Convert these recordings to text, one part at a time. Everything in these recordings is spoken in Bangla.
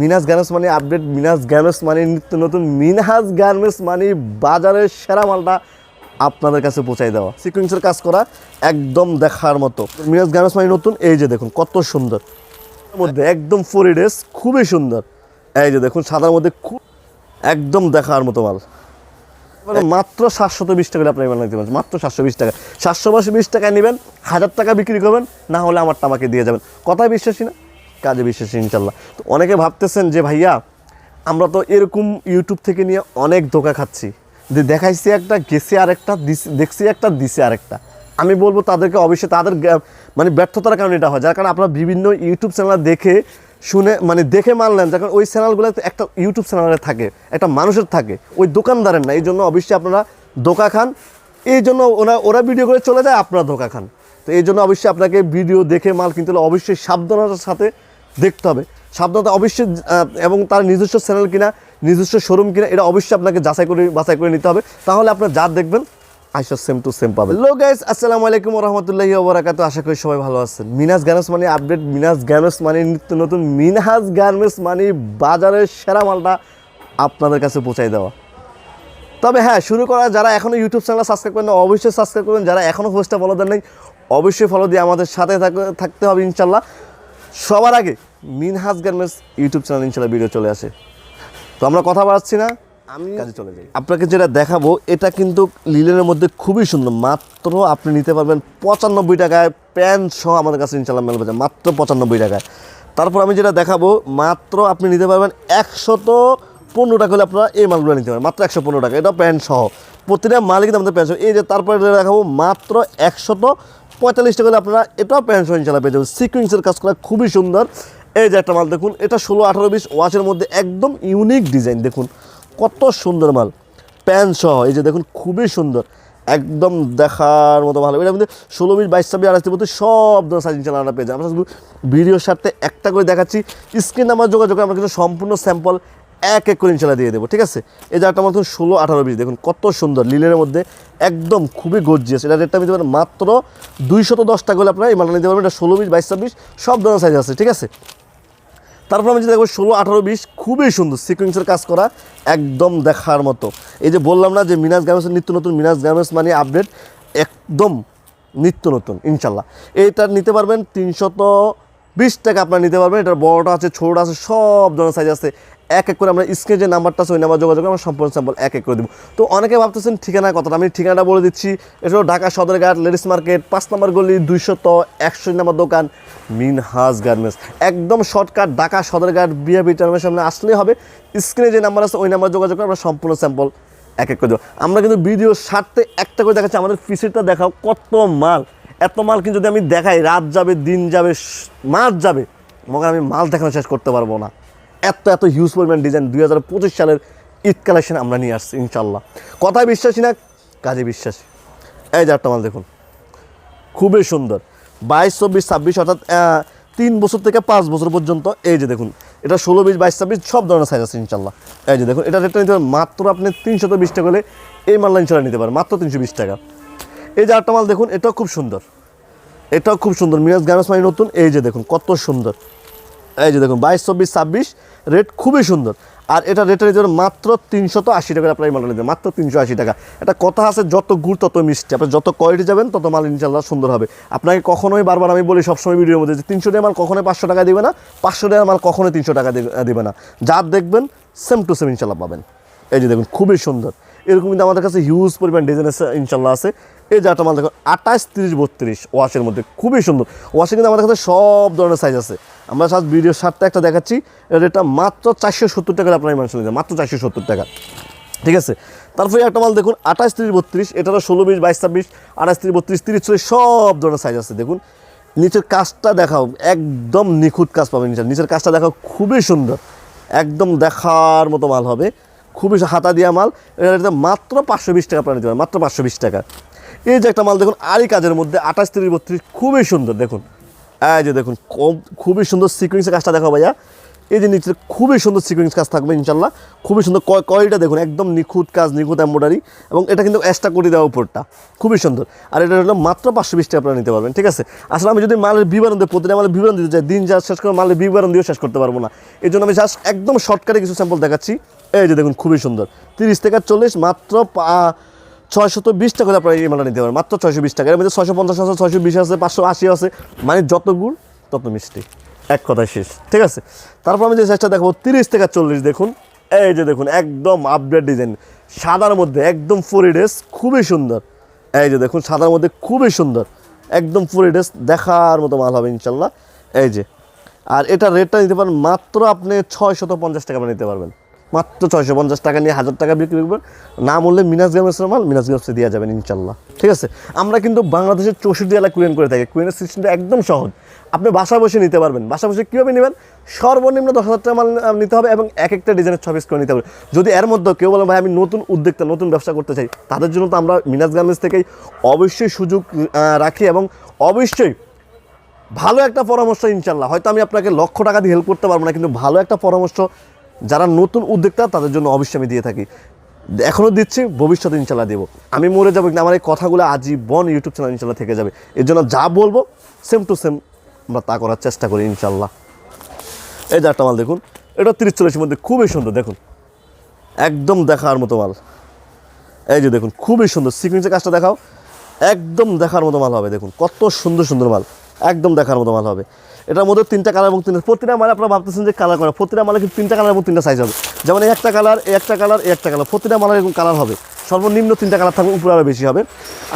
মিনাস গার্মেন্টস মানে আপডেট মিনাস গার্মেন্টস মানে নিত্য নতুন মিনহাজ গার্মেন্টস মানে বাজারের সেরা মালটা আপনাদের কাছে পৌঁছাই দেওয়া। সিকুয়েন্সের কাজ করা একদম দেখার মতো। মিনাস গার্মেন্টস মানে নতুন এই যে দেখুন কত সুন্দর। মধ্যে একদম ফোর ডেস খুবই সুন্দর। এই যে দেখুন সাদার মধ্যে খুব একদম দেখার মতো মাল। মানে মাত্র সাতশত বিশ টাকা আপনি মাল নিতে পারেন মাত্র সাতশো বিশ টাকা। সাতশো বিশ টাকায় নেবেন হাজার টাকা বিক্রি করবেন না হলে আমারটা আমাকে দিয়ে যাবেন। কথায় বিশ্বাসী না? কাজে বিশ্বাসী, ইনশাল্লাহ। তো অনেকে ভাবতেছেন যে, ভাইয়া, আমরা তো এরকম ইউটিউব থেকে নিয়ে অনেক ধোকা খাচ্ছি। যে দেখাইছি একটা, গেছে আরেকটা দেখছি একটা, দিছে আরেকটা। আমি বলব তাদেরকে অবশ্যই তাদের মানে ব্যর্থতার কারণে এটা হয়। যার কারণে আপনারা বিভিন্ন ইউটিউব চ্যানেল দেখে শুনে মানে দেখে মানলেন যখন ওই চ্যানেলগুলো একটা ইউটিউব চ্যানেলে থাকে, একটা মানুষের থাকে, ওই দোকানদারের না। এই জন্য অবশ্যই আপনারা ধোকা খান। এই জন্য ওরা ওরা ভিডিও করে চলে যায়, আপনারা ধোকা খান। তো এই জন্য অবশ্যই আপনাকে ভিডিও দেখে মাল কিনতে হলে অবশ্যই সাবধানতার সাথে দেখতে হবে। সাবধানতা অবশ্যই এবং তার নিজস্ব চ্যানেল কিনা, নিজস্ব শোরুম কিনা, এটা অবশ্যই আপনাকে যাচাই করে, বাছাই করে নিতে হবে। তাহলে আপনার যা দেখবেন আইসা সেম টু সেম পাবেন। লো গাইস আসসালামু আলাইকুম রহমতুল্লাহি ওবরাকাত আশা করি সবাই ভালো আছেন। মিনাস গার্মেন্টস মানে আপডেট মিনাস গার্মেন্টস মানে নিত্য নতুন মিনহাজ গার্মেন্টস মানে বাজারের সেরা মালটা আপনাদের কাছে পৌঁছাই দেওয়া। তবে হ্যাঁ শুরু করা, যারা এখনও ইউটিউব চ্যানেল সাবস্ক্রাইব করেন অবশ্যই সাবস্ক্রাইব করবেন। যারা এখনও পোস্টটা ফলো দেন নাই, অবশ্যই ফলো দিয়ে আমাদের সাথে থাক- থাকতে হবে ইনশাল্লাহ সবার আগে মিনহাজ গার্মেন্টস ইউটিউব চ্যানেল ইনশাল্লাহ ভিডিও চলে আসে। তো আমরা কথা বাড়াচ্ছি না আমি কাজে চলে যাই। আপনাকে যেটা দেখাবো এটা কিন্তু লিলেনের মধ্যে খুবই সুন্দর। মাত্র আপনি নিতে পারবেন পঁচানব্বই টাকায় প্যান্ট সহ আমাদের কাছে ইনশাল্লাহ মেল বাজার মাত্র পঁচানব্বই টাকায়। তারপর আমি যেটা দেখাবো মাত্র আপনি নিতে পারবেন একশত পনেরো টাকা হলে আপনারা এই মালগুলো নিতে পারেন মাত্র একশো পনেরো টাকা। এটা প্যান্ট সহ। প্রতিটা মালিক কিন্তু আমাদের প্যান্ট সহ। এই যে তারপরে দেখাবো মাত্র একশত পঁয়তাল্লিশ টাকা আপনারা এটাও প্যান্ট ইনশাল্লাহ পেয়ে যাবেন। সিকুয়েন্সের কাজ করা খুবই সুন্দর। এই যে একটা মাল দেখুন, এটা ষোলো আঠারো বিশ ওয়াচের মধ্যে একদম ইউনিক ডিজাইন দেখুন। কত সুন্দর মাল। প্যান্ট সহ, এই যে দেখুন, খুবই সুন্দর। একদম দেখার মতো ভালো। এটা মধ্যে ষোলো বিশ, বাইশ, ছাব্বিশ আড়াইশ মধ্যে সব ধরনের সাইজ ইনশাল্লাহ আমরা পেয়ে যাই আমরা শুধু ভিডিওর সাথে একটা করে দেখাচ্ছি। স্ক্রিন নাম্বার যোগাযোগ আমরা কিন্তু সম্পূর্ণ স্যাম্পল এক এক করে ইনশাল্লাহ দিয়ে দেবো, ঠিক আছে? এই একটা মতন ষোলো, আঠারো বিশ দেখুন কত সুন্দর, লিলের মধ্যে একদম খুবই গর্জিয়াস এটা রেটটা নিতে পারেন মাত্র দুইশত দশ টাকা হলে আপনারা এই মালটা নিতে পারবেন। এটা ষোলো বিশ বাইশ ছাব্বিশ, সব ধরনের সাইজ আছে, ঠিক আছে? তারপর আমি যেটা দেখব ষোলো, আঠারো বিশ খুবই সুন্দর সিকুয়েন্সের কাজ করা, একদম দেখার মতো। এই যে বললাম না যে মিনাস গার্মেন্টসের নিত্য নতুন, মিনাস গার্মেন্টস মানে আপডেট একদম নিত্য নতুন ইনশাল্লাহ এইটা নিতে পারবেন তিনশত বিশ টাকা আপনারা নিতে পারবেন। এটার বড়টা আছে, ছোটোটা আছে, সব ধরনের সাইজ আছে। এক এক করে আমরা স্ক্রিনে যে নাম্বারটা আছে, ওই নাম্বার যোগাযোগ আমরা সম্পূর্ণ স্যাম্পল এক এক করে দেবো। তো অনেকে ভাবতেছেন ঠিকানা কথাটা আমি ঠিকানাটা বলে দিচ্ছি। এটা হলো ঢাকা সদরঘাট, লেডিস মার্কেট, পাঁচ নম্বর গলি, দুইশত একশো নম্বর দোকান, মিনহাজ গার্মেন্টস। একদম শর্টকাট ঢাকা সদরঘাট বিআবি টার্মের সামনে আসলেই হবে। স্ক্রিনে যে নাম্বার আছে, ওই নাম্বার যোগাযোগ করে আমরা সম্পূর্ণ স্যাম্পল এক এক করে দেবো। আমরা কিন্তু ভিডিও সারতে একটা করে দেখাচ্ছি, আমাদের ফিসিটা দেখাও কত মাল। এত মাল কিন্তু যদি আমি দেখাই, রাত যাবে, দিন যাবে, মাস যাবে মনে আমি মাল দেখানো শেষ করতে পারব না। এত এত হিউজ পরিমাণ ডিজাইন দুই হাজার পঁচিশ সালের ঈদ কালেকশন আমরা নিয়ে আসছি ইনশাল্লাহ কথায় বিশ্বাসী না, কাজে বিশ্বাসী। এই যে একটা মাল দেখুন, খুবই সুন্দর। বাইশ, চব্বিশ, ছাব্বিশ, অর্থাৎ তিন বছর থেকে পাঁচ বছর পর্যন্ত, এই যে দেখুন, এটা ষোলো, বিশ, বাইশ, ছাব্বিশ, সব ধরনের সাইজ আছে ইনশাল্লাহ এই যে দেখুন, এটা রেটটা নিতে পারেন মাত্র আপনি তিনশত বিশ টাকা হলে এই মালটা ইনশাল্লাহ নিতে পারেন, মাত্র তিনশো বিশ টাকা। এই যে আটটা মাল দেখুন, এটাও খুব সুন্দর। এটাও খুব সুন্দর, মিরাজ গার্মেন্টস মানে নতুন, এই যে দেখুন, কত সুন্দর। এই যে দেখুন, বাইশ, চব্বিশ, ছাব্বিশ রেট খুবই সুন্দর। আর এটা রেটের পারেন মাত্র তিনশত আশি টাকা আপনার এই মালটা নিতে মাত্র তিনশো আশি টাকা। এটা কথা আছে, যত গুড় তত মিষ্টি। আপনি যত কোয়ালিটি যাবেন, তত মাল ইনশাল্লাহ সুন্দর হবে। আপনাকে কখনোই বারবার আমি বলি সবসময় ভিডিওর মধ্যে যে তিনশো টাকা মাল কখনোই পাঁচশো টাকা দিবে না, পাঁচশো টাকা মাল কখনোই তিনশো টাকা দিবে- না। যা দেখবেন সেম টু সেম ইনশাল্লাহ পাবেন। এই যে দেখুন, খুবই সুন্দর। এরকম কিন্তু আমাদের কাছে হিউজ পরিমাণ ডিজাইন আছে ইনশাল্লাহ আছে। এই যে একটা মাল দেখুন, আঠাশ, তিরিশ, বত্রিশ ওয়াশের মধ্যে। খুবই সুন্দর। ওয়াশে কিন্তু আমাদের কাছে সব ধরনের সাইজ আছে। আমরা সাজ ভিডিওর সাতটা একটা দেখাচ্ছি। এটা মাত্র চারশো সত্তর টাকা আপনার মানুষ নিতে মাত্র চারশো সত্তর টাকা। ঠিক আছে? তারপরে একটা মাল দেখুন, আঠাশ তিরিশ বত্রিশ, এটারও ষোলো বিশ, বাইশ, ছাব্বিশ, আঠাশ তিরিশ বত্রিশ, তিরিশ চল্লিশ, সব ধরনের সাইজ আছে, দেখুন। নিচের কাজটা দেখাও, একদম নিখুঁত কাজ পাবেন নিচের নিচের কাজটা দেখাও খুবই সুন্দর, একদম দেখার মতো মাল হবে। খুবই হাতা দিয়া মাল এটা মাত্র পাঁচশো বিশ টাকা আপনারা নিতে মাত্র পাঁচশো বিশ টাকা। এই যে একটা মাল দেখুন আরই কাজের মধ্যে আঠাশ তিরিশ বত্রিশ, খুবই সুন্দর, দেখুন। এই যে দেখুন খুবই সুন্দর সিকুয়েন্সের কাজটা দেখো ভাইয়া। এই যে নিচে খুবই সুন্দর সিকুয়েন্স কাজ থাকবে ইনশাল্লাহ খুবই সুন্দর কয়টা দেখুন, একদম নিখুঁত কাজ, নিখুঁত এম্ব্রয়ডারি এবং এটা কিন্তু এক্সট্রা কোটি দেওয়া উপরটা। খুবই সুন্দর। আর এটা হলো মাত্র পাঁচশো বিশ টাকা আপনারা নিতে পারবেন, ঠিক আছে? আসলে আমি যদি মালের বিবরণ দিই, প্রতিটা মালের বিবরণ দিতে চাই, দিন যা শেষ করে মালের বিবরণ দিয়েও শেষ করতে পারব না। এই জন্য আমি জাস্ট একদম শর্টকাটে কিছু স্যাম্পল দেখাচ্ছি। এই যে দেখুন, খুবই সুন্দর। তিরিশ থেকে চল্লিশ, মাত্র পা- ছয়শত বিশ টাকা আপনারা এই মালটা নিতে পারেন। মাত্র ছয়শো বিশ টাকা এর মধ্যে ছয়শো পঞ্চাশ আছে, ছয়শো বিশ আছে, পাঁচশো আশি আছে। মানে যত গুড় তত মিষ্টি। এক কথায় শেষ। ঠিক আছে? তারপর আমি যে সাইজটা দেখব, তিরিশ থেকে চল্লিশ দেখুন। এই যে দেখুন, একদম আপডেট ডিজাইন সাদার মধ্যে একদম ফোর ড্রেস খুবই সুন্দর। এই যে দেখুন, সাদার মধ্যে খুবই সুন্দর। একদম ফোর ড্রেস দেখার মতো মাল হবে ইনশাল্লাহ। এই যে। আর এটা রেটটা নিতে পারেন, মাত্র আপনি ছয়শত পঞ্চাশ টাকা নিতে পারবেন। মাত্র ছয়শো পঞ্চাশ টাকা নিয়ে হাজার টাকা বিক্রি করবেন। না বললে মিনাস গ্রামের মাল মিনাস গ্রামসে দেওয়া যাবেন ইনশাল্লাহ। ঠিক আছে? আমরা কিন্তু বাংলাদেশের চৌষট্টি জেলা কুইন করে থাকি। কুইনের সিস্টেমটা একদম সহজ। আপনি বাসা বসে নিতে পারবেন। বাসা বসে কীভাবে নেবেন? সর্বনিম্ন দশ হাজার টাকা মাল নিতে হবে এবং এক একটা ডিজাইনের ছ পিস করে নিতে হবে। যদি এর মধ্যে কেউ বলে ভাই, আমি নতুন উদ্যোক্তা, নতুন ব্যবসা করতে চাই, তাদের জন্য তো আমরা মিনাস গার্মেন্টস থেকেই অবশ্যই সুযোগ রাখি এবং অবশ্যই ভালো একটা পরামর্শ ইনশাল্লাহ। হয়তো আমি আপনাকে লক্ষ টাকা দিয়ে হেল্প করতে পারব না, কিন্তু ভালো একটা পরামর্শ যারা নতুন উদ্যোক্তা, তাদের জন্য অবশ্যই আমি দিয়ে থাকি। এখনও দিচ্ছি, ভবিষ্যতে ইনশাল্লাহ দেবো। আমি মরে যাব কিন্তু আমার এই কথাগুলো আজীবন ইউটিউব চ্যানেল ইনশাল্লাহ থেকে যাবে। এর জন্য যা বলব সেম টু সেম আমরা তা করার চেষ্টা করি ইনশাল্লাহ এই যে একটা মাল দেখুন, এটা তিরিশ চল্লিশের মধ্যে খুবই সুন্দর, দেখুন। একদম দেখার মতো মাল। এই যে দেখুন, খুবই সুন্দর। সিকুয়েন্সের কাজটা দেখাও। একদম দেখার মতো মাল হবে, দেখুন। কত সুন্দর সুন্দর মাল। একদম দেখার মতো মাল হবে। এটার মধ্যে তিনটা কালার এবং তিনটা প্রতিটা মালে আপনারা ভাবতেছেন যে কালার করা, প্রতিটা মালে কিন্তু তিনটা কালার এবং তিনটা সাইজ হবে। যেমন একটা কালার একটা কালার একটা কালার প্রতিটা মালের এরকম কালার হবে। সর্বনিম্ন তিনটা কালার থাকবে, উপরে আরও বেশি হবে।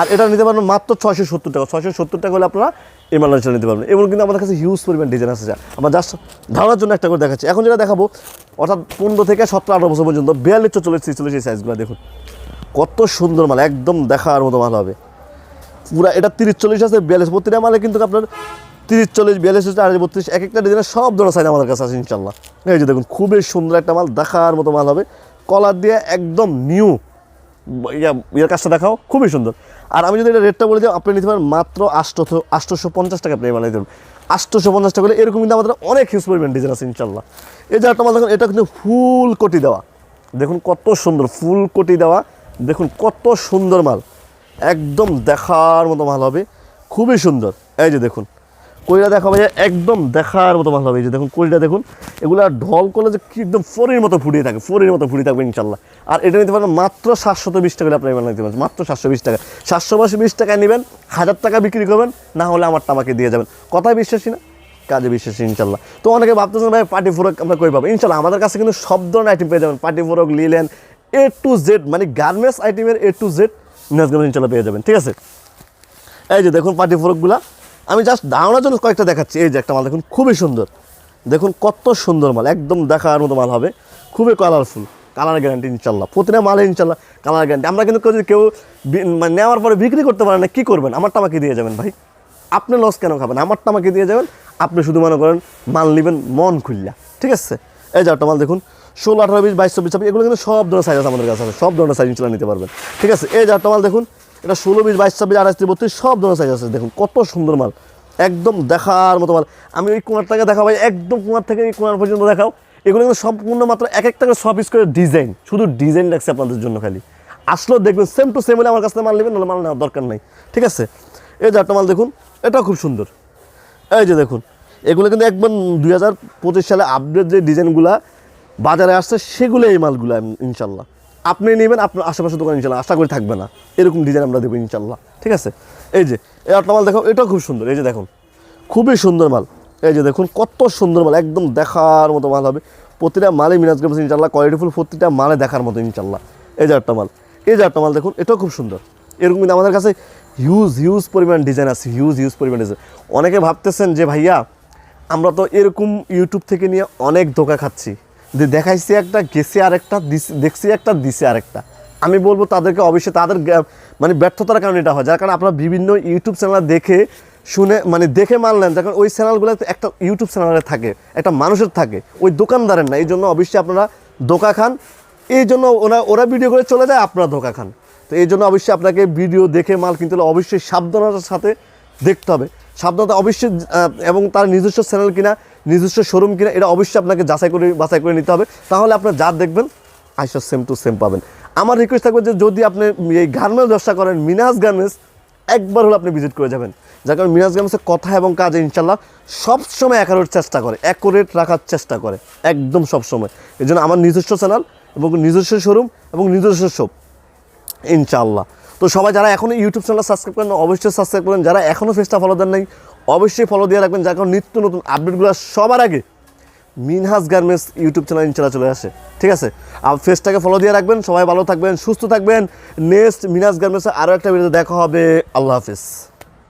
আর এটা নিতে পারবেন মাত্র ছয়শো সত্তর টাকা। ছয়শো সত্তর টাকা হলে আপনারা এই মালটা নিতে পারবেন। এবং কিন্তু আমাদের কাছে হিউজ পরিমাণ ডিজাইন আছে যা। আমরা জাস্ট ধারণার জন্য একটা করে দেখাচ্ছি। এখন যেটা দেখাবো, অর্থাৎ পনেরো থেকে সতেরো, আঠারো বছর পর্যন্ত, বিয়াল্লিশ, চল্লিশ ছিচল্লিশ এই সাইজগুলো দেখুন। কত সুন্দর মাল, একদম দেখার মতো মাল হবে। পুরা এটা তিরিশ, চল্লিশ আছে, বিয়াল্লিশ। প্রতিটা মালে কিন্তু আপনার তিরিশ, চল্লিশ, বিয়াল্লিশ আড়াই বত্রিশ, এক একটা ডিজাইনের সব ধরনের সাইজ আমাদের কাছে আছে ইনশাল্লাহ এই যে দেখুন, খুবই সুন্দর একটা মাল, দেখার মতো মাল হবে। কলার দিয়ে একদম নিউ ইয়া, ইয়ার কাজটা দেখাও, খুবই সুন্দর। আর আমি যদি এটা রেটটা বলে দিই, আপনি নিতে পারেন মাত্র আটশো আটশোশো পঞ্চাশ টাকা আপনি বানিয়ে দেবেন। আটশোশো পঞ্চাশ টাকা হলে এরকম কিন্তু আমাদের অনেক হিউজ পরিমাণ ডিজাইন আছে ইনশাল্লাহ এই যে একটা মাল দেখুন, এটা কিন্তু ফুল কোটি দেওয়া। দেখুন কত সুন্দর, ফুল কোটি দেওয়া। দেখুন কত সুন্দর মাল। একদম দেখার মতো মাল হবে। খুবই সুন্দর। এই যে দেখুন কইরা দেখা ভাই একদম দেখার মতো মাল হবে যে দেখুন, কইরা দেখুন, এগুলো আর ঢল করলে যে কি একদম ফরির মতো ফুটিয়ে থাকে, ফরির মতো ফুটিয়ে থাকবে ইনশাল্লাহ। আর এটা নিতে পারেন মাত্র সাতশত বিশ টাকা আপনি মাল নিতে পারেন মাত্র সাতশো বিশ টাকা। সাতশো বিশ টাকায় নেবেন, হাজার টাকা বিক্রি করবেন, না হলে আমারটা আমাকে দিয়ে যাবেন। কথায় বিশ্বাসী না? কাজে বিশ্বাসী ইনশাল্লাহ। তো অনেকে ভাবতেছেন ভাই, পার্টি ফোরক আমরা কই পাবো? ইনশাল্লাহ আমাদের কাছে কিন্তু সব ধরনের আইটেম পেয়ে যাবেন। Party frock, linen A to Z মানে গার্মেন্টস আইটেমের এ টু জেড গার্মেন্টস ইনশাল্লাহ পেয়ে যাবেন। ঠিক আছে? এই যে দেখুন পার্টি ফোরকগুলা। আমি জাস্ট ধারণার জন্য কয়েকটা দেখাচ্ছি। এই যে একটা মাল দেখুন, খুবই সুন্দর। দেখুন কত সুন্দর মাল, একদম দেখার মতো মাল হবে। খুবই কালারফুল কালার গ্যারান্টি ইনশাল্লাহ প্রতিটা মালে ইনশাল্লাহ কালার গ্যারান্টি আমরা কিন্তু যদি কেউ মানে নেওয়ার পরে বিক্রি করতে পারেন না, কী করবেন? আমারটা আমাকে দিয়ে যাবেন ভাই। আপনি লস কেন খাবেন? আমারটা আমাকে দিয়ে যাবেন। আপনি শুধু মনে করেন মাল নেবেন মন খুললা ঠিক আছে? এই যে একটা মাল দেখুন, ষোলো, আঠারো, বিশ, বাইশ, চব্বিশ, ছাব্বিশ, এগুলো কিন্তু সব ধরনের সাইজ আছে আমাদের কাছে। সব ধরনের সাইজ ইনশাল্লাহ নিতে পারবেন। ঠিক আছে? এই যে একটা মাল দেখুন এটা ষোলো বিশ বাইশ ছাব্বিশ আঠাশ তিরিশ বত্রিশ সব ধরনের সাইজ আছে, দেখুন কত সুন্দর মাল। একদম দেখার মতো মাল। আমি ওই কোনারটাকে দেখাও ভাই একদম কোনার থেকে এই কোনার পর্যন্ত দেখাও। এগুলো কিন্তু সম্পূর্ণ মাত্র এক একটা করে পিস করে ডিজাইন শুধু ডিজাইন রাখছে আপনাদের জন্য খালি। আসলেও দেখবেন সেম টু সেম হলে আমার কাছ থেকে মাল নেবেন, নাহলে মাল নেওয়ার দরকার নাই। ঠিক আছে? এই যে একটা মাল দেখুন, এটাও খুব সুন্দর। এই যে দেখুন, এগুলো কিন্তু একবার দুই সালে আপডেট যে ডিজাইনগুলা বাজারে আসছে, সেগুলো এই মালগুলো, ইনশাল্লাহ। আপনি নেবেন, আপনার আশেপাশে দোকান ইনশাল্লাহ, আশা করি থাকবে না। এরকম ডিজাইন আমরা দেবো ইনশাল্লাহ, ঠিক আছে? এই যে, এই একটা মাল দেখো, এটাও খুব সুন্দর, এই যে দেখুন, খুবই সুন্দর মাল। এই যে দেখুন, কত সুন্দর মাল, একদম দেখার মতো মাল হবে। প্রতিটা মালে মিনাজ গ্রামস ইনশাল্লাহ কোয়ালিটিফুল প্রতিটা মালে দেখার মতো ইনশাল্লাহ। এই যে একটা মাল, এই যে একটা মাল দেখুন, এটাও খুব সুন্দর। এরকম কিন্তু আমাদের কাছে হিউজ হিউজ পরিমাণ ডিজাইন আছে হিউজ হিউজ পরিমাণ ডিজাইন অনেকে ভাবতেছেন যে ভাইয়া, আমরা তো এরকম ইউটিউব থেকে নিয়ে অনেক ধোকা খাচ্ছি। যে দেখাইছি একটা, গেছে আরেকটা দেখছি একটা, দিছে আরেকটা। আমি বলব তাদেরকে অবশ্যই তাদের মানে ব্যর্থতার কারণে এটা হয়। যার কারণে আপনারা বিভিন্ন ইউটিউব চ্যানেল দেখে শুনে মানে দেখে মানলেন যখন ওই চ্যানেলগুলো একটা ইউটিউব চ্যানেলে থাকে, একটা মানুষের থাকে, ওই দোকানদারের না। এই জন্য অবশ্যই আপনারা ধোকা খান। এই জন্য ওরা ওরা ভিডিও করে চলে যায়, আপনারা ধোকা খান। তো এই জন্য অবশ্যই আপনাকে ভিডিও দেখে মাল কিনতে হলে অবশ্যই সাবধানতার সাথে দেখতে হবে। সাবধানতা অবশ্যই এবং তার নিজস্ব চ্যানেল কিনা, নিজস্ব শোরুম কিনা, এটা অবশ্যই আপনাকে যাচাই করে, বাছাই করে নিতে হবে। তাহলে আপনার যা দেখবেন, আইসা সেম টু সেম পাবেন। আমার রিকোয়েস্ট থাকবে যে যদি আপনি এই গার্মেন্টস ব্যবসা করেন, মিনাস গার্মেন্টস একবার হলে আপনি ভিজিট করে যাবেন। যার কারণে মিনাস গার্মেন্টসের কথা এবং কাজে ইনশাল্লাহ সবসময় অ্যাকারেট চেষ্টা করে অ্যাকোরেট রাখার চেষ্টা করে, একদম সবসময় এই জন্য আমার নিজস্ব চ্যানেল এবং নিজস্ব শোরুম এবং নিজস্ব শপ ইনশাআল্লাহ। তো সবাই যারা এখনও ইউটিউব চ্যানেল সাবস্ক্রাইব করেন অবশ্যই সাবস্ক্রাইব করেন যারা এখনও ফেসটা ফলো দেন নাই অবশ্যই ফলো দিয়ে রাখবেন, যার কারণ নিত্য নতুন আপডেটগুলো সবার আগে মিনহাস গার্মেন্টস ইউটিউব চ্যানেল ইনশাল্লাহ চলে আসে। ঠিক আছে? আর ফেসটাকে ফলো দিয়ে রাখবেন, সবাই ভালো থাকবেন, সুস্থ থাকবেন। নেক্সট মিনহাস গার্মেন্টসে আরও একটা ভিডিও দেখা হবে। আল্লাহ হাফিজ।